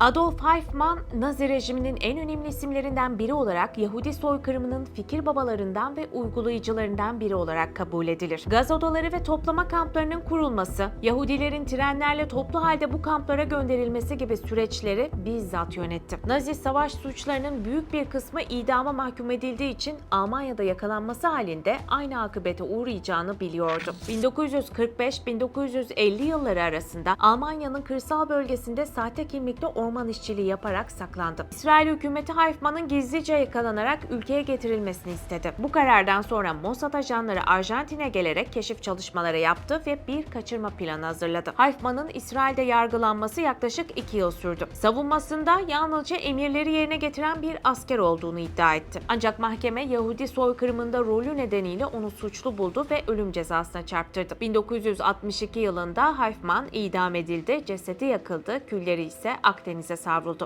Adolf Eichmann, Nazi rejiminin en önemli isimlerinden biri olarak Yahudi soykırımının fikir babalarından ve uygulayıcılarından biri olarak kabul edilir. Gaz odaları ve toplama kamplarının kurulması, Yahudilerin trenlerle toplu halde bu kamplara gönderilmesi gibi süreçleri bizzat yönetti. Nazi savaş suçlarının büyük bir kısmı idama mahkum edildiği için Almanya'da yakalanması halinde aynı akıbete uğrayacağını biliyordu. 1945-1950 yılları arasında Almanya'nın kırsal bölgesinde sahte kimlikle orman işçiliği yaparak saklandı. İsrail hükümeti Hayfman'ın gizlice yakalanarak ülkeye getirilmesini istedi. Bu karardan sonra Mossad ajanları Arjantin'e gelerek keşif çalışmaları yaptı ve bir kaçırma planı hazırladı. Hayfman'ın İsrail'de yargılanması yaklaşık iki yıl sürdü. Savunmasında yalnızca emirleri yerine getiren bir asker olduğunu iddia etti. Ancak mahkeme Yahudi soykırımında rolü nedeniyle onu suçlu buldu ve ölüm cezasına çarptırdı. 1962 yılında Hayfman idam edildi, cesedi yakıldı, külleri ise Akdeniz'e savruldu.